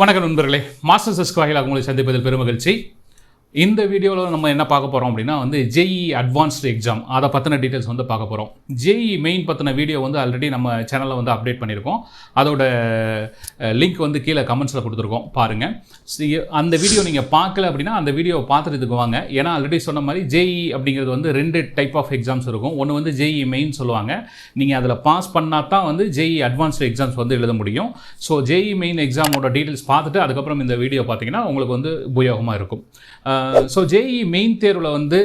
வணக்கம் நண்பர்களே. மாஸ்டர் செஸ்க் வாயிலாக உங்களை சந்திப்பதில் பெருமகிழ்ச்சி இந்த வீடியோவில் நம்ம என்ன பார்க்க போகிறோம் அப்படின்னா வந்து ஜேஇ அட்வான்ஸ்டு எக்ஸாம் அதை பற்றின டீட்டெயில்ஸ் வந்து பார்க்க போகிறோம் ஜேஇ மெயின் பற்றின வீடியோ வந்து ஆல்ரெடி நம்ம சேனலில் வந்து அப்டேட் பண்ணியிருக்கோம். அதோட லிங்க் வந்து கீழே கமெண்ட்ஸில் கொடுத்துருக்கோம். பாருங்கள் அந்த வீடியோ நீங்கள் பார்க்கல அப்படின்னா அந்த வீடியோவை பார்த்துட்டு வாங்க. ஏன்னா ஆல்ரெடி சொன்ன மாதிரி ஜேஇ அப்படிங்கிறது வந்து ரெண்டு டைப் ஆஃப் எக்ஸாம்ஸ் இருக்கும். ஒன்று வந்து ஜேஇ மெயின் சொல்லுவாங்க. நீங்கள் அதில் பாஸ் பண்ணால் தான் வந்து ஜேஇ அட்வான்ஸ்டு எக்ஸாம்ஸ் வந்து எழுத முடியும். ஸோ ஜேஇ மெயின் எக்ஸாமோட டீட்டெயில்ஸ் பார்த்துட்டு அதுக்கப்புறம் இந்த வீடியோ பார்த்தீங்கன்னா உங்களுக்கு வந்து உபயோகமாக இருக்கும். ஸோ ஜேஇ மெயின் தேர்வில் வந்து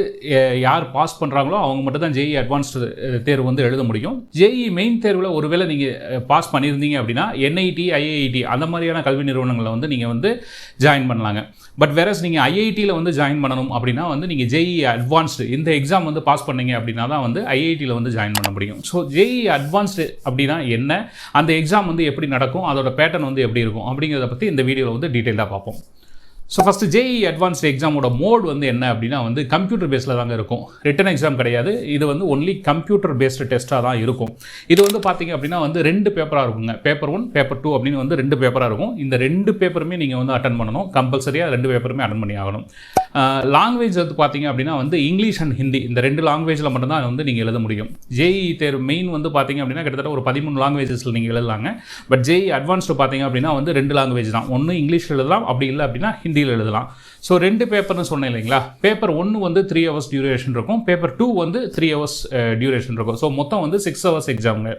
யார் பாஸ் பண்ணுறாங்களோ அவங்க மட்டும் தான் ஜேஇ அட்வான்ஸ்டு தேர்வு வந்து எழுத முடியும். ஜேஇ மெயின் தேர்வில் ஒருவேளை நீங்கள் பாஸ் பண்ணியிருந்தீங்க அப்படின்னா என்ஐடி ஐஐடி அந்த மாதிரியான கல்வி நிறுவனங்களில் வந்து நீங்கள் வந்து ஜாயின் பண்ணலாங்க. பட் வேறஸ் நீங்கள் ஐஐடியில் வந்து ஜாயின் பண்ணணும் அப்படின்னா வந்து நீங்கள் ஜேஇ அட்வான்ஸ்டு இந்த எக்ஸாம் வந்து பாஸ் பண்ணீங்க அப்படின்னா தான் வந்து ஐஐடியில் வந்து ஜாயின் பண்ண முடியும். ஸோ ஜேஇ அட்வான்ஸ்டு அப்படின்னா என்ன? அந்த எக்ஸாம் வந்து எப்படி நடக்கும்? அதோட பேட்டர்ன் வந்து எப்படி இருக்கும்? அப்படிங்கிறத பற்றி இந்த வீடியோவில் வந்து டீட்டெயிலாக பார்ப்போம். ஸோ ஃபஸ்ட்டு ஜேஇ அட்வான்ஸ்டு எக்ஸாமோட மோட் வந்து என்ன அப்படின்னா வந்து கம்ப்யூட்டர் பேஸில் தாங்க இருக்கும். ரிட்டன் எக்ஸாம் கிடையாது. இது வந்து ஒன்லி கம்ப்யூட்டர் பேஸ்டு டெஸ்ட்டாக தான் இருக்கும். இது வந்து பார்த்தீங்க அப்படின்னா வந்து ரெண்டு பேப்பராக இருக்குங்க. பேப்பர் ஒன் பேப்பர் டூ அப்படின்னு வந்து ரெண்டு பேப்பராக இருக்கும். இந்த ரெண்டு பேப்பருமே நீங்கள் வந்து அட்டன் பண்ணணும். கம்பல்சரியாக ரெண்டு பேப்பருமே அட்டன் பண்ணி ஆகணும். லாங்குவேஜ் வந்து பார்த்தீங்க அப்படின்னா வந்து இங்கிலீஷ் அண்ட் ஹிந்தி இந்த ரெண்டு லாங்குவேஜில் மட்டும்தான் வந்து நீங்கள் எழுத முடியும். ஜேஇ தேர்வு மெயின் வந்து பார்த்தீங்க அப்படின்னா கிட்டத்தட்ட ஒரு பதிமூணு லாங்குவேஜஸில் நீங்கள் எழுதலாங்க. பட் ஜேஇ அட்வான்ஸ்டு பார்த்தீங்க அப்படின்னா வந்து ரெண்டு லாங்குவேஜ் தான். ஒன்று இங்கிலீஷ் எழுதலாம் அப்படி இல்லை அப்படின்னா ஹிந்தியில் எழுதலாம். ஸோ ரெண்டு பேப்பர்னு சொன்னேன் இல்லைங்களா? பேப்பர் ஒன்று வந்து த்ரீ ஹவர்ஸ் டியூரேஷன் இருக்கும். பேப்பர் டூ வந்து த்ரீ ஹவர்ஸ் டியூரேஷன் இருக்கும். ஸோ மொத்தம் வந்து சிக்ஸ் ஹவர்ஸ் எக்ஸாமுங்க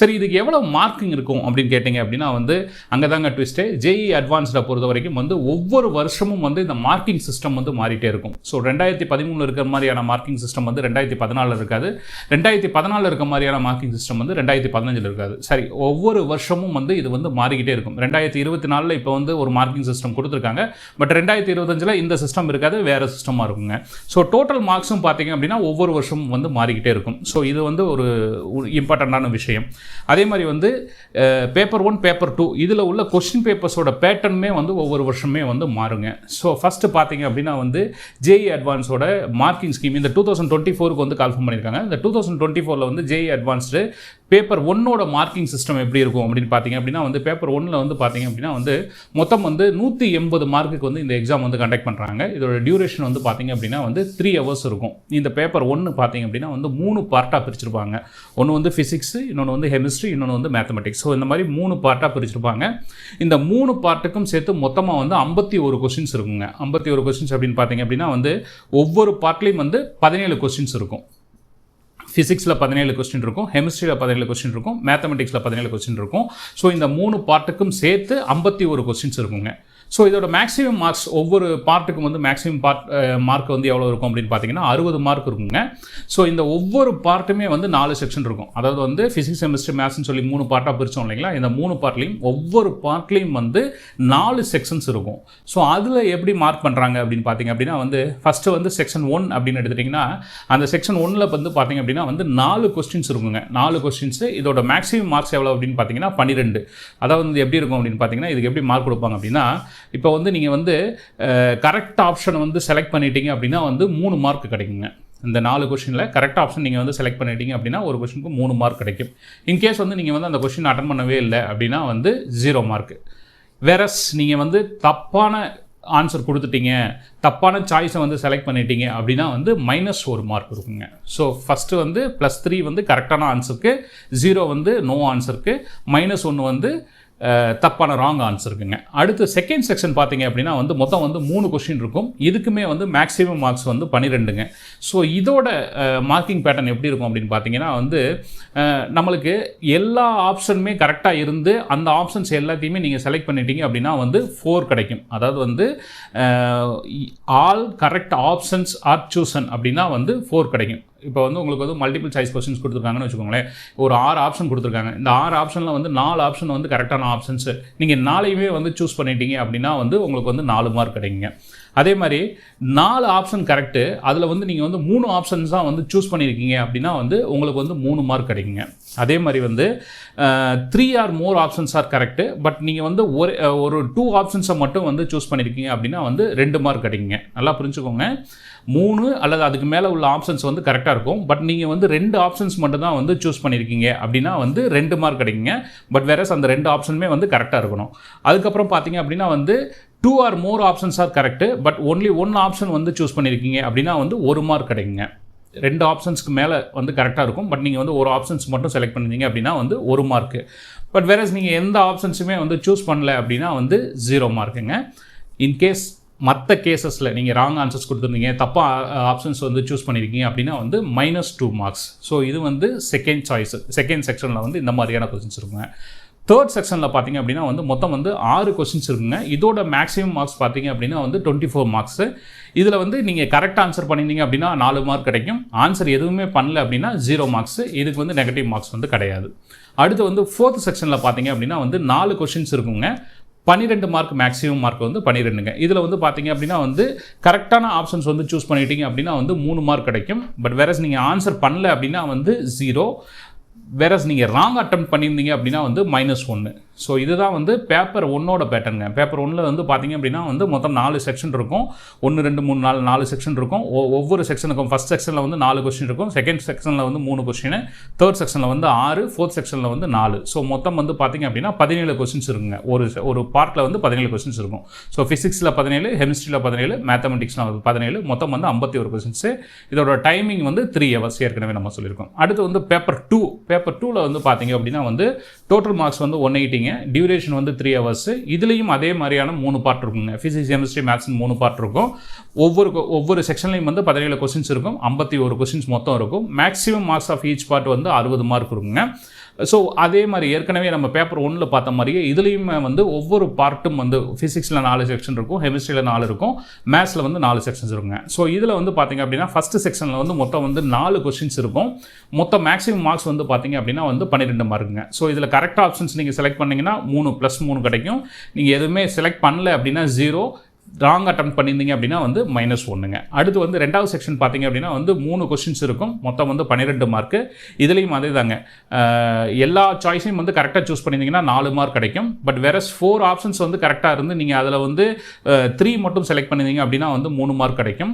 சரி இதுக்கு எவ்வளோ மார்க்கிங் இருக்கும் அப்படின்னு கேட்டிங்க அப்படின்னா வந்து அங்கே தாங்க ட்விஸ்ட்டு ஜேஇ அட்வான்ஸ்டை பொறுத்த வரைக்கும் வந்து ஒவ்வொரு வருஷமும் வந்து இந்த மார்க்கிங் சிஸ்டம் வந்து மாறிட்டே இருக்கும். ஸோ ரெண்டாயிரத்தி பதிமூணில் இருக்கிற மாதிரியான மார்க்கிங் சிஸ்டம் வந்து ரெண்டாயிரத்தி பதினாலில் இருக்காது. ரெண்டாயிரத்தி பதினாலில் இருக்க மாதிரியான மார்க்கிங் சிஸ்டம் வந்து ரெண்டாயிரத்தி பதினஞ்சில் இருக்காது. சரி ஒவ்வொரு வருஷமும் வந்து இது வந்து மாறிக்கிட்டே இருக்கும். ரெண்டாயிரத்தி இருபத்தி நாலில் இப்போ வந்து ஒரு மார்க்கிங் சிஸ்டம் கொடுத்துருக்காங்க. பட் ரெண்டாயிரத்தி இருபத்தஞ்சில் இந்த சிஸ்டம் இருக்காது வேறு சிஸ்டமாக இருக்குங்க. ஸோ டோட்டல் மார்க்ஸும் பார்த்தீங்க அப்படின்னா ஒவ்வொரு வருஷமும் வந்து மாறிக்கிட்டே இருக்கும். ஸோ இது வந்து ஒரு இம்பார்ட்டண்ட்டான விஷயம். அதே மாதிரி வந்து பேப்பர் ஒன் பேப்பர் டூ இதில் உள்ள கொஸ்டின் பேப்பர்ஸோட பேட்டர்னுமே வந்து ஒவ்வொரு வருஷமே வந்து மாறுங்க. ஸோ ஃபஸ்ட்டு பார்த்தீங்க அப்படின்னா வந்து ஜேஇ அட்வான்ஸோட மார்க்கிங் ஸ்கீம் இந்த டூ தௌசண்ட் டுவெண்ட்டி ஃபோருக்கு வந்து கால்ஃபார்ம் பண்ணியிருக்காங்க. இந்த டூ தௌசண்ட் டுவெண்ட்டி ஃபோரில் வந்து ஜேஇ அட்வான்ஸ்டு பேப்பர் ஒன்னோட மார்க்கிங் சிஸ்டம் எப்படி இருக்கும் அப்படின்னு பார்த்தீங்க அப்படின்னா வந்து பேப்பர் ஒன்னில் வந்து பார்த்தீங்க அப்படின்னா வந்து மொத்தம் வந்து நூற்றி எண்பது மார்க்குக்கு வந்து இந்த எக்ஸாம் வந்து கண்டக்ட் பண்ணுறாங்க இதோட டியூரேஷன் வந்து பார்த்தீங்க அப்படின்னா வந்து த்ரீ ஹவர்ஸ் இருக்கும். இந்த பேப்பர் ஒன்று பார்த்தீங்க அப்படின்னா வந்து மூணு பார்ட்டாக பிரிச்சிருப்பாங்க. ஒன்று வந்து ஃபிசிக்ஸு இன்னொன்று வந்து கெமிஸ்ட்ரி இன்னொன்று வந்து மேத்தமெட்டிக்ஸ் ஸோ இந்த மாதிரி மூணு பார்ட்டாக பிரிச்சிருப்பாங்க. இந்த மூணு பார்ட்டுக்கும் சேர்த்து மொத்தமாக வந்து ஐம்பத்தி ஒரு கொஸ்டின்ஸ் இருக்குங்க. ஐம்பத்தி ஒரு கொஸ்டின்ஸ் அப்படின்னு பார்த்தீங்க அப்படின்னா வந்து ஒவ்வொரு பார்ட்லேயும் வந்து பதினேழு கொஸ்டின்ஸ் இருக்கும். ஃபிசிக்ஸில் பதினேழு கொஸ்டின் இருக்கும் கெமிஸ்ட்ரியில் பதினேழு கொஸ்டின் இருக்கும் மேத்தமெட்டிக்ஸில் பதினேழு கொஸ்டின் இருக்கும். ஸோ இந்த மூணு பார்ட்டுக்கும் சேர்த்து ஐம்பத்தி ஒரு கொஸ்டின்ஸ் இருக்குங்க. ஸோ இதோட மேக்ஸிமம் மார்க்ஸ் ஒவ்வொரு பார்ட்டுக்கும் வந்து மேக்ஸிமம் பார்ட் மார்க் வந்து எவ்வளோ இருக்கும் அப்படின்னு பார்த்தீங்கன்னா அறுபது மார்க் இருக்குங்க. ஸோ இந்த ஒவ்வொரு பார்ட்டுமே வந்து நாலு செக்ஷன் இருக்கும். அதாவது வந்து ஃபிசிக்ஸ் கெமிஸ்ட்ரி மேத்ஸ்னு சொல்லி மூணு பார்ட்டாக பிரித்தோம் இல்லைங்களா? இந்த மூணு பார்ட்லேயும் ஒவ்வொரு பார்ட்லேயும் வந்து நாலு செக்ஷன்ஸ் இருக்கும். ஸோ அதில் எப்படி மார்க் பண்ணுறாங்க அப்படின்னு பார்த்தீங்க அப்படின்னா வந்து ஃபஸ்ட்டு வந்து செக்ஷன் ஒன் அப்படின்னு எடுத்துட்டிங்கன்னா அந்த செக்ஷன் ஒன்னில் வந்து பார்த்தீங்க அப்படின்னா வந்து நாலு கொஸ்டின்ஸ் இருக்குங்க. நாலு கொஸ்டின்ஸு இதோட மேக்ஸிமம் மார்க்ஸ் எவ்வளோ அப்படின்னு பார்த்தீங்கன்னா பன்னிரெண்டு. அதாவது வந்து எப்படி இருக்கும் அப்படின்னு பார்த்தீங்கன்னா இதுக்கு எப்படி மார்க் கொடுப்பாங்க அப்படின்னா இப்போ வந்து நீங்கள் வந்து கரெக்ட் ஆப்ஷனை வந்து செலக்ட் பண்ணிட்டீங்க அப்படின்னா வந்து மூணு மார்க் கிடைக்குங்க. இந்த நாலு கொஷினில் கரெக்ட் ஆப்ஷன் நீங்கள் வந்து செலக்ட் பண்ணிட்டீங்க அப்படின்னா ஒரு கொஷினுக்கு மூணு மார்க் கிடைக்கும். இன்கேஸ் வந்து நீங்கள் வந்து அந்த கொஷின் அட்டன் பண்ணவே இல்லை அப்படின்னா வந்து ஜீரோ மார்க் வேறஸ் நீங்கள் வந்து தப்பான ஆன்சர் கொடுத்துட்டீங்க தப்பான சாய்ஸை வந்து செலக்ட் பண்ணிட்டீங்க அப்படின்னா வந்து மைனஸ் ஒரு மார்க் இருக்குங்க. ஸோ ஃபஸ்ட்டு வந்து ப்ளஸ் த்ரீ வந்து கரெக்டான ஆன்சருக்கு ஜீரோ வந்து நோ ஆன்சருக்கு மைனஸ் ஒன்று வந்து தப்பான ராங் ஆன்சர் இருக்குங்க. அடுத்து செகண்ட் செக்ஷன் பார்த்தீங்க அப்படின்னா வந்து மொத்தம் வந்து மூணு கொஸ்டின் இருக்கும். இதுக்குமே வந்து மேக்ஸிமம் மார்க்ஸ் வந்து பன்னிரெண்டுங்க. ஸோ இதோட மார்க்கிங் பேட்டர்ன் எப்படி இருக்கும் அப்படின்னு பார்த்தீங்கன்னா வந்து நம்மளுக்கு எல்லா ஆப்ஷனுமே கரெக்டாக இருந்து அந்த ஆப்ஷன்ஸ் எல்லாத்தையுமே நீங்கள் செலக்ட் பண்ணிட்டீங்க அப்படின்னா வந்து ஃபோர் கிடைக்கும். அதாவது வந்து all correct options are chosen அப்படின்னா வந்து ஃபோர் கிடைக்கும். இப்போ வந்து உங்களுக்கு வந்து மல்டிபிள் சாய்ஸ் கொஸ்டின்ஸ் கொடுத்துருக்காங்கன்னு வச்சுக்கோங்களேன். ஒரு ஆறு ஆப்ஷன் கொடுத்துருக்காங்க. இந்த ஆறு ஆப்ஷனில் வந்து நாலு ஆப்ஷன் வந்து கரெக்டான ஆப்ஷன்ஸ் நீங்கள் நாளையுமே வந்து சூஸ் பண்ணிட்டீங்க அப்படின்னா வந்து உங்களுக்கு வந்து நாலு மார்க் கிடைக்குங்க. அதே மாதிரி நாலு ஆப்ஷன் கரெக்டு அதில் வந்து நீங்கள் வந்து மூணு ஆப்ஷன்ஸ் தான் வந்து சூஸ் பண்ணியிருக்கீங்க அப்படின்னா வந்து உங்களுக்கு வந்து மூணு மார்க் கிடைக்குங்க. அதே மாதிரி வந்து three or more options are correct but நீங்கள் வந்து ஒரு ஒரு டூ ஆப்ஷன்ஸை மட்டும் வந்து சூஸ் பண்ணியிருக்கீங்க அப்படின்னா வந்து ரெண்டு மார்க் கிடைக்குங்க. நல்லா புரிஞ்சுக்கோங்க. மூணு அல்லது அதுக்கு மேலே உள்ள ஆப்ஷன்ஸ் வந்து கரெக்டாக இருக்கும். பட் நீங்கள் வந்து ரெண்டு ஆப்ஷன்ஸ் மட்டும் தான் வந்து சூஸ் பண்ணியிருக்கீங்க அப்படின்னா வந்து ரெண்டு மார்க் கிடைக்குங்க. பட் வேறஸ் அந்த ரெண்டு ஆப்ஷனுமே வந்து கரெக்டாக இருக்கணும். அதுக்கப்புறம் பார்த்தீங்க அப்படின்னா வந்து two or more options are correct but only one option வந்து சூஸ் பண்ணியிருக்கீங்க அப்படின்னா வந்து ஒரு மார்க் கிடைக்குங்க. ரெண்டு ஆப்ஷன்ஸ்க்கு மேலே வந்து கரெக்டாக இருக்கும் பட் நீங்கள் வந்து ஒரு ஆப்ஷன்ஸ் மட்டும் செலக்ட் பண்ணிருந்தீங்க அப்படின்னா வந்து ஒரு மார்க்கு பட் வேறஸ் நீங்கள் எந்த ஆப்ஷன்ஸுமே வந்து சூஸ் பண்ணல அப்படின்னா வந்து ஜீரோ மார்க்குங்க இன்கேஸ் மற்ற கேசஸில் நீங்கள் ராங் ஆன்சர்ஸ் கொடுத்துருந்தீங்க தப்பாக ஆப்ஷன்ஸ் வந்து சூஸ் பண்ணியிருக்கீங்க அப்படின்னா வந்து மைனஸ் டூ மார்க்ஸ் ஸோ இது வந்து செகண்ட் சாய்ஸ் செகண்ட் செக்ஷனில் வந்து இந்த மாதிரியான கொஸ்டின்ஸ் இருக்குங்க. தேர்ட் செக்ஷனில் பார்த்தீங்க அப்படின்னா வந்து மொத்தம் வந்து ஆறு கொஸ்டின்ஸ் இருக்குங்க. இதோட மேக்ஸிமம் மார்க்ஸ் பார்த்தீங்க அப்படின்னா வந்து டுவெண்ட்டி ஃபோர் மார்க்ஸு இதில் வந்து நீங்கள் கரெக்ட் ஆன்சர் பண்ணியிருந்தீங்க அப்படின்னா நாலு மார்க் கிடைக்கும். ஆன்சர் எதுவுமே பண்ணல அப்படின்னா ஜீரோ மார்க்ஸ் இதுக்கு வந்து நெகட்டிவ் மார்க்ஸ் வந்து கிடையாது. அடுத்து வந்து ஃபோர்த் செக்ஷனில் பார்த்தீங்க அப்படின்னா வந்து நாலு கொஷின்ஸ் இருக்குங்க. பன்னிரெண்டு மார்க் மேக்ஸிமம் மார்க் வந்து பன்னிரெண்டுங்க. இதில் வந்து பார்த்தீங்க அப்படின்னா வந்து கரெக்டான ஆப்ஷன்ஸ் வந்து சூஸ் பண்ணிட்டீங்க அப்படின்னா வந்து மூணு மார்க் கிடைக்கும். பட் வேறஸ் நீங்கள் ஆன்சர் பண்ணல அப்படின்னா வந்து ஜீரோ வேறஸ் நீங்கள் ராங் அட்டம் பண்ணியிருந்தீங்க அப்படின்னா வந்து மைனஸ் ஒன்று ஸோ இதுதான் வந்து பேப்பர் ஒன்னோட பேட்டர்னுங்க பேப்பர் ஒன்னில் வந்து பார்த்தீங்க அப்படின்னா வந்து மொத்தம் நாலு செக்ஷன் இருக்கும். ஒன்று ரெண்டு மூணு நாலு நாலு செக்ஷன் இருக்கும். ஒவ்வொரு செக்ஷனுக்கும் ஃபஸ்ட் செக்ஷனில் வந்து நாலு கொஸ்டின் இருக்கும். செகண்ட் செக்ஷனில் வந்து மூணு கொஸ்டின் தேர்ட் செக்ஷனில் வந்து ஆறு ஃபோர்த் செக்ஷனில் வந்து நாலு. ஸோ மொத்தம் வந்து பார்த்தீங்க அப்படின்னா பதினேழு கொஸ்டின்ஸ் இருக்குங்க. ஒரு ஒரு பார்ட்டில் வந்து பதினேழு கொஸ்டின்ஸ் இருக்கும். ஸோ ஃபிசிக்ஸில் பதினேழு கெமிஸ்ட்ரியில் பதினேழு மேத்தமெட்டிக்ஸில் பதினேழு. மொத்தம் வந்து ஐம்பத்தி ஒரு கொஸ்டின்ஸு இதோட டைமிங் வந்து த்ரீ ஹவர்ஸ் ஏற்கனவே நம்ம சொல்லியிருக்கோம். அடுத்து வந்து பேப்பர் டூ பேப்பர் டூவில் வந்து பார்த்தீங்க அப்படின்னா வந்து டோட்டல் மார்க்ஸ் வந்து ஒன் எயிட்டிங்க டியூரேஷன் வந்து த்ரீ ஹவர்ஸ் இதுலேயும் அதே மாதிரியான மூணு பார்ட் இருக்குங்க. ஃபிசிக்ஸ் கெமிஸ்ட்ரி மேத்ஸ் மூணு பார்ட் இருக்கும். ஒவ்வொரு ஒவ்வொரு செக்ஷன்லையும் வந்து பதினேழு கொஸ்டின்ஸ் இருக்கும். ஐம்பத்தி ஒரு கொஸ்டின்ஸ் மொத்தம் இருக்கும். Maximum marks of each part வந்து அறுபது மார்க் இருக்குங்க. ஸோ அதே மாதிரி ஏற்கனவே நம்ம பேப்பர் ஒன்றில் பார்த்த மாதிரியே இதுலேயுமே வந்து ஒவ்வொரு பார்ட்டும் வந்து ஃபிசிக்ஸில் நாலு செக்ஷன் இருக்கும் கெமிஸ்ட்ரியில் நாலு இருக்கும் மேத்ஸில் வந்து நாலு செக்ஷன்ஸ் இருக்குங்க. ஸோ இதில் வந்து பார்த்தீங்க அப்படின்னா ஃபஸ்ட்டு செக்ஷனில் வந்து மொத்தம் வந்து நாலு கொஸ்டின்ஸ் இருக்கும். மொத்தம் மேக்ஸிமம் மார்க்ஸ் வந்து பார்த்தீங்க அப்படின்னா வந்து பன்னிரெண்டு மார்க்குங்க ஸோ இதில் கரெக்ட் ஆப்ஷன்ஸ் நீங்கள் செலக்ட் பண்ணிங்கன்னா மூணு ப்ளஸ் மூணு கிடைக்கும். நீங்கள் எதுவுமே செலக்ட் பண்ணல அப்படின்னா ஜீரோ ராங் அட்டம் பண்ணியிருந்தீங்க அப்படின்னா வந்து மைனஸ் ஒன்றுங்க அடுத்து வந்து ரெண்டாவது செக்ஷன் பார்த்தீங்க அப்படின்னா வந்து மூணு கொஸ்டின்ஸ் இருக்கும். மொத்தம் வந்து பன்னிரெண்டு மார்க்கு இதுலேயும் அதே தாங்க எல்லா சாய்ஸையும் வந்து கரெக்டாக சூஸ் பண்ணியிருந்தீங்கன்னா நாலு மார்க் கிடைக்கும். பட் வேற ஃபோர் ஆப்ஷன்ஸ் வந்து கரெக்டாக இருந்து நீங்கள் அதில் வந்து த்ரீ மட்டும் செலக்ட் பண்ணியிருந்தீங்க அப்படின்னா வந்து மூணு மார்க் கிடைக்கும்.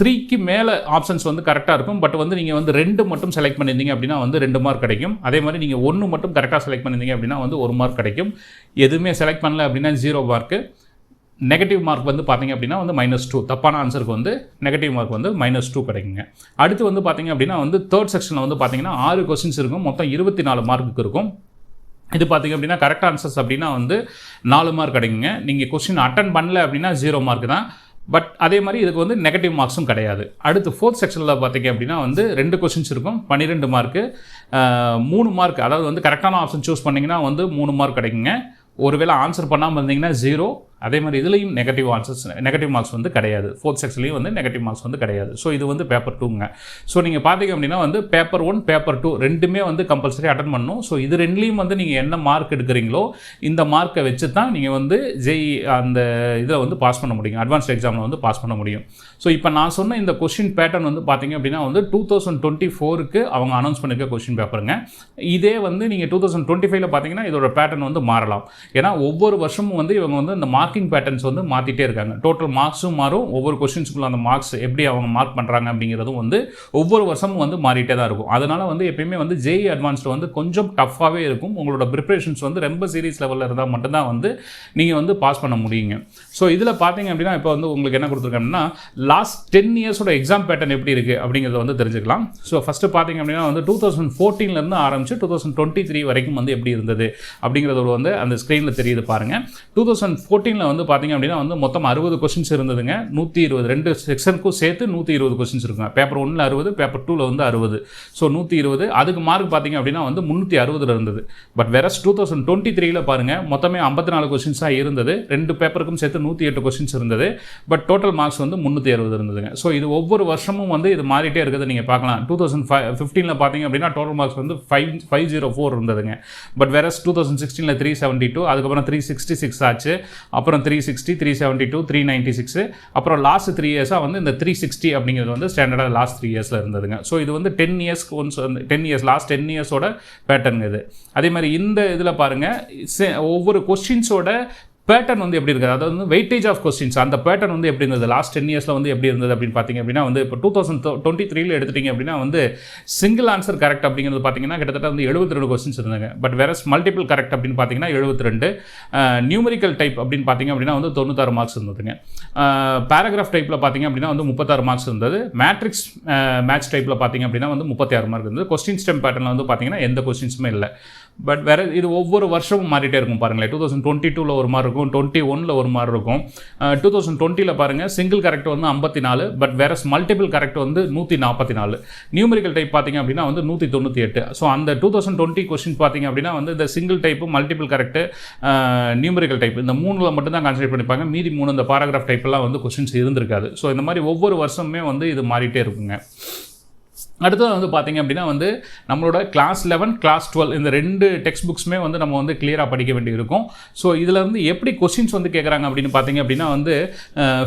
த்ரீக்கு மேலே ஆப்ஷன்ஸ் வந்து கரெக்டாக இருக்கும். பட் வந்து நீங்கள் வந்து ரெண்டு மட்டும் செலக்ட் பண்ணியிருந்தீங்க அப்படின்னா வந்து ரெண்டு மார்க் கிடைக்கும். அதே மாதிரி நீங்கள் ஒன்று மட்டும் கரெக்டாக செலக்ட் பண்ணியிருந்தீங்க அப்படின்னா வந்து ஒரு மார்க் கிடைக்கும். எதுவுமே செலக்ட் பண்ணல அப்படின்னா ஜீரோ மார்க்கு நெகட்டிவ் மார்க் வந்து பார்த்தீங்க அப்படின்னா வந்து மைனஸ் டூ தப்பான ஆன்சருக்கு வந்து நெகட்டிவ் மார்க் வந்து மைனஸ் டூ கிடைக்குங்க. அடுத்து வந்து பார்த்தீங்க அப்படின்னா வந்து தேர்ட் செக்ஷனில் வந்து பார்த்தீங்கன்னா ஆறு கொஸ்டின்ஸ் இருக்கும். மொத்தம் இருபத்தி நாலு மார்க்குக்கு இருக்கும். இது பார்த்தீங்க அப்படின்னா கரெக்ட் ஆன்சர்ஸ் அப்படின்னா வந்து நாலு மார்க் கிடைக்குங்க. நீங்கள் கொஸ்டின் அட்டன் பண்ணல அப்படின்னா ஜீரோ மார்க் தான். பட் அதே மாதிரி இதுக்கு வந்து நெகட்டிவ் மார்க்ஸும் கிடையாது. அடுத்து ஃபோர்த் செக்ஷனில் பார்த்தீங்க அப்படின்னா வந்து ரெண்டு கொஸ்டின்ஸ் இருக்கும். பன்னிரெண்டு மார்க்கு மூணு மார்க் அதாவது வந்து கரெக்டான ஆப்ஷன் சூஸ் பண்ணிங்கன்னா வந்து மூணு மார்க் கிடைக்குங்க. ஒருவேளை ஆன்சர் பண்ணாமல் இருந்தீங்கன்னா ஜீரோ அதே மாதிரி இதுலேயும் நெகட்டிவ் ஆன்சர்ஸ் நெகட்டிவ் மார்க்ஸ் வந்து கிடையாது. ஃபோர்த் செக்ஷன்லேயும் வந்து நெகட்டிவ் மார்க்ஸ் வந்து கிடையாது. ஸோ இது வந்து பேப்பர் டூங்க ஸோ நீங்கள் பார்த்தீங்க அப்படின்னா வந்து பேப்பர் ஒன் பேப்பர் டூ ரெண்டுமே வந்து கம்பல்சரி அட்டன் பண்ணணும். ஸோ இது ரெண்டுலேயும் வந்து நீங்கள் என்ன மார்க் எடுக்கிறீங்களோ இந்த மார்க்கை வச்சு தான் நீங்கள் வந்து ஜெய் அந்த இதில் வந்து பாஸ் பண்ண முடியும். அட்வான்ஸ்ட் எக்ஸாமில் வந்து பாஸ் பண்ண முடியும். ஸோ இப்போ நான் சொன்ன இந்த கொஷின் பேட்டர்ன் வந்து பார்த்தீங்க அப்படின்னா வந்து டூ தௌசண்ட் டுவெண்ட்டி ஃபோருக்கு அவங்க அனௌன்ஸ் பண்ணிருக்க கொஷின் பேப்பருங்க இதே வந்து நீங்கள் டூ தௌசண்ட் டுவெண்ட்டி ஃபைவ்ல பார்த்தீங்கன்னா இதோட பேட்டர்ன் வந்து மாறலாம். ஏன்னா ஒவ்வொரு வருஷமும் வந்து இவங்க வந்து இந்த மார்க்கிங் பேட்டர்ன்ஸ் வந்து மாற்றிட்டே இருக்காங்க. டோட்டல் மார்க்ஸும் மாறும். ஒவ்வொரு கொஸ்டின்ஸுக்குள்ள அந்த மார்க்ஸ் எப்படி அவங்க மார்க் பண்ணுறாங்க அப்படிங்கிறதும் வந்து ஒவ்வொரு வருஷமும் வந்து மாறிட்டே தான் இருக்கும். அதனால் வந்து எப்பயுமே வந்து ஜேஇ அட்வான்ஸ்டு வந்து கொஞ்சம் டஃப்பாகவே இருக்கும். உங்களோட ப்ரிப்பரேஷன்ஸ் வந்து ரொம்ப சீரியஸ் லெவலில் இருந்தால் மட்டும்தான் வந்து நீங்கள் வந்து பாஸ் பண்ண முடியுங்க. ஸோ இதில் பார்த்தீங்க அப்படின்னா இப்போ வந்து உங்களுக்கு என்ன கொடுத்துருக்காங்கன்னா லாஸ்ட் டென் இயர்ஸோட எக்ஸாம் பேட்டர்ன் எப்படி இருக்குது அப்படிங்கிறத வந்து தெரிஞ்சுக்கலாம். ஸோ ஃபஸ்ட்டு பார்த்தீங்க அப்படின்னா வந்து டூ தௌசண்ட் ஃபோர்டீன்லேருந்து ஆரம்பிச்சு டூ தௌசண்ட் டுவெண்ட்டி த்ரீ வரைக்கும் வந்து எப்படி இருந்தது அப்படிங்கிறது வந்து அந்த ஸ்க்ரீனில் தெரியுது பாருங்கள் டூ தௌசண்ட் ஃபோர்டீன் ஃபோர்டீனில் வந்து பார்த்தீங்க அப்படின்னா வந்து மொத்தம் அறுபது கொஸ்டின்ஸ் இருந்ததுங்க. நூற்றி இருபது ரெண்டு செக்ஷனுக்கும் சேர்த்து நூற்றி இருபது கொஸ்டின்ஸ் இருக்குங்க. பேப்பர் ஒன்றில் அறுபது பேப்பர் டூவில் வந்து அறுபது. ஸோ நூற்றி இருபது. அதுக்கு மார்க் பார்த்தீங்க அப்படின்னா வந்து முந்நூற்றி அறுபதில் இருந்தது. But whereas two thousand twenty த்ரீல பாருங்கள் மொத்தமே ஐம்பத்தி நாலு கொஸ்டின்ஸாக இருந்தது. ரெண்டு பேப்பருக்கும் சேர்த்து நூற்றி எட்டு கொஸ்டின்ஸ் இருந்தது. பட் டோட்டல் மார்க்ஸ் வந்து முந்நூற்றி அறுபது இருந்ததுங்க. ஸோ இது ஒவ்வொரு வருஷமும் வந்து இது மாறிட்டே இருக்கிறது நீங்கள் பார்க்கலாம் டூ தௌசண்ட் ஃபைவ் ஃபிஃப்டீனில் பார்த்தீங்க அப்படின்னா டோட்டல் மார்க்ஸ் வந்து ஃபைவ் ஃபைவ் ஜீரோ ஃபோர் இருந்ததுங்க. பட் வேறஸ் டூ தௌசண்ட் சிக்ஸ்டீனில் த்ரீ செவன்ட்டி டூ அதுக்கப்புறம் த்ரீ சிக்ஸ்டி சிக்ஸ் ஆச்சு. அப்புறம் அப்புறம் three sixty three seventy two three ninety six அப்புறம் லாஸ்ட் த்ரீ இயர்ஸாக வந்து இந்த த்ரீ சிக்ஸ்டி அப்படிங்கிறது வந்து ஸ்டாண்டர்டாக லாஸ்ட் த்ரீ இயர்ஸில் இருந்ததுங்க. ஸோ இது வந்து டென் இயர்ஸ்க்கு ஒன்ஸ் வந்து டென் இயர்ஸ் லாஸ்ட் டென் இயர்ஸோட பேட்டர்ன் இது. அதே மாதிரி இந்த இதில் பாருங்கள் ஒவ்வொரு கொஸ்டின்ஸோட பேட்டர்ன் வந்து எப்படி இருக்குது? அதாவது வந்து வெயிட்டேஜ் ஆஃப் கொஸ்டின்ஸ் அந்த பேட்டர்ன் வந்து எப்படி இருந்தது? லாஸ்ட் டென் இயர்ஸில் வந்து எப்படி இருந்தது அப்படின்னு பார்த்தீங்க அப்படின்னா வந்து இப்போ டூ தௌசண்ட் டுவெண்ட்டி த்ரீல எடுத்துட்டீங்க அப்படின்னா வந்து சிங்கிள் ஆன்சர் கரெக்ட் அப்படிங்கிறது பார்த்தீங்கன்னா கிட்டத்தட்ட வந்து எழுபத்தி ரெண்டு கொஸ்டின்ஸ் இருந்தாங்க பட் வேற மல்டிபிள் கரெக்ட் அப்படின்னு பார்த்தீங்கன்னா எழுபத்தி ரெண்டு நியூமரிக்கல் டைப் அப்படின்னு பார்த்தீங்க அப்படின்னா வந்து தொண்ணூத்தாறு மார்க்ஸ் இருந்ததுங்க. பேராகிராஃப் டைப்பில் பார்த்தீங்க அப்படின்னா வந்து முப்பத்தாறு மார்க்ஸ் இருந்தது. மேட்ரிக்ஸ் மேட்ச் டைப்பில் பார்த்தீங்க அப்படின்னா வந்து முப்பத்தி ஆறு மார்க் இருந்தது கொஸ்டின் ஸ்டெம் பேட்டர்னில் வந்து பார்த்தீங்கன்னா எந்த கொஸ்டின்ஸுமே இல்லை. பட் வேறு இது ஒவ்வொரு வருஷமும் மாறிட்டே இருக்கும் பாருங்களேன். டூ தௌசண்ட் டுவெண்ட்டி டூவில் ஒரு மாதிரி இருக்கும் டுவெண்ட்டி ஒனில் ஒரு மாதிரி இருக்கும். டூ தௌசண்ட் டுவெண்ட்டியில் பாருங்கள் சிங்கிள் கரெக்ட் வந்து ஐம்பத்தி நாலு பட் வேறஸ் மல்டிபிள் கரெக்ட் வந்து நூற்றி நாற்பத்தி நாலு. நியூமரிக்கல் டைப் பார்த்தீங்க அப்படின்னா வந்து நூற்றி தொண்ணூற்றி எட்டு. ஸோ அந்த டூ தௌசண்ட் டுவெண்ட்டி கொஸ்டின் பார்த்தீங்க அப்படின்னா வந்து இந்த single type multiple correct numerical type இந்த மூணில் மட்டும்தான் கான்சன்ட்ரேட் பண்ணிப்பாங்க. மீதி மூணு இந்த பாராகிராஃப் டைப்லாம் வந்து கொஸ்டின்ஸ் இருந்திருக்காது. ஸோ இந்த மாதிரி ஒவ்வொரு வருஷமுமே வந்து இது மாறிட்டே இருக்குங்க. அடுத்தது வந்து பார்த்தீங்க அப்படின்னா வந்து நம்மளோட கிளாஸ் லெவன் கிளாஸ் டுவெல் இந்த ரெண்டு டெக்ஸ்ட் புக்ஸுமே வந்து நம்ம வந்து கிளியராக படிக்க வேண்டியிருக்கும். ஸோ இதில் வந்து எப்படி கொஸ்டின்ஸ் வந்து கேட்குறாங்க அப்படின்னு பார்த்தீங்க அப்படின்னா வந்து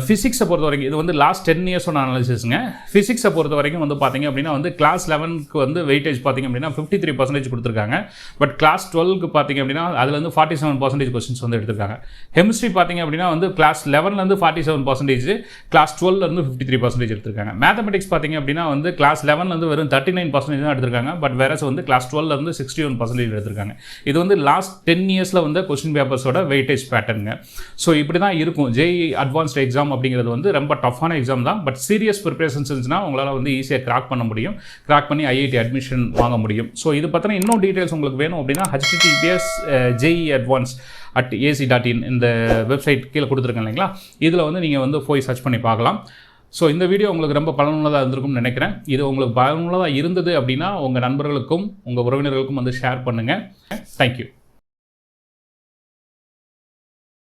ஃபிசிக்ஸை பொறுத்த வரைக்கும் இது வந்து லாஸ்ட் டென் இயர்ஸோட அனாலிசிஸுங்க ஃபிசிக்ஸை பொறுத்த வரைக்கும் வந்து பார்த்தீங்க அப்படின்னா வந்து கிளாஸ் லெவனுக்கு வந்து வெயிட்டேஜ் பார்த்தீங்க அப்படின்னா ஃபிஃப்டி த்ரீ பர்சன்டேஜ் கொடுத்துருக்காங்க பட் கிளாஸ் டுவெல்க்கு பார்த்தீங்க அப்படின்னா அதில் வந்து ஃபார்ட்டி செவன் பர்சன்டேஜ் கொஸ்டின்ஸ் வந்து எடுத்திருக்காங்க. கெமிஸ்ட்ரி பார்த்தீங்க அப்படின்னா வந்து கிளாஸ் லெவன்லேருந்து ஃபார்ட்டி செவன் பர்சன்டேஜ் கிளாஸ் டுவெல்லேருந்து ஃபிஃப்டி த்ரீ பர்சன்டேஜ் எடுத்திருக்காங்க. மேத்தமெட்டிக்ஸ் பார்த்தீங்க அப்படின்னா வந்து கிளாஸ் லெவன் வந்து வெறும் தேர்ட்டி நைன் பர்சன்டேஜ் தான் எடுத்திருக்காங்க. பட் வேற வந்து கிளாஸ் டுவெல்ல இருந்து சிக்ஸ்டி ஒன் பர்சன்டேஜ் எடுத்திருக்காங்க. இது வந்து லாஸ்ட் டென் இயர்ஸில் வந்து கொஸ்டின் பேப்பர்ஸோட வெயிட்டேஜ் பேட்டர்னுங்க ஸோ இப்படி தான் இருக்கும். ஜேஇ அட்வான்ஸ்ட் எக்ஸாம் அப்படிங்கிறது வந்து ரொம்ப டஃப்பான எக்ஸாம் தான். பட் சீரியஸ் ப்ரிப்பரேஷன்ஸ் இருந்துச்சுன்னா உங்களால் வந்து ஈஸியாக கிராக் பண்ண முடியும். கிராக் பண்ணி ஐஐடி அட்மிஷன் வாங்க முடியும். ஸோ இது பற்றின இன்னும் டீட்டெயில்ஸ் உங்களுக்கு வேணும் அப்படின்னா HTTPS JEE advance at AC dot in இந்த வெப்சைட் கீழே கொடுத்துருக்கேன் இல்லைங்களா? இதில் வந்து நீங்கள் வந்து போய் சர்ச் பண்ணி பார்க்கலாம். ஸோ இந்த வீடியோ உங்களுக்கு ரொம்ப பலனுள்ளதாக இருந்திருக்கும்னு நினைக்கிறேன். இது உங்களுக்கு பலனுள்ளதாக இருந்தது அப்படின்னா உங்கள் நண்பர்களுக்கும் உங்கள் உறவினர்களுக்கும் வந்து ஷேர் பண்ணுங்கள் தேங்க்யூ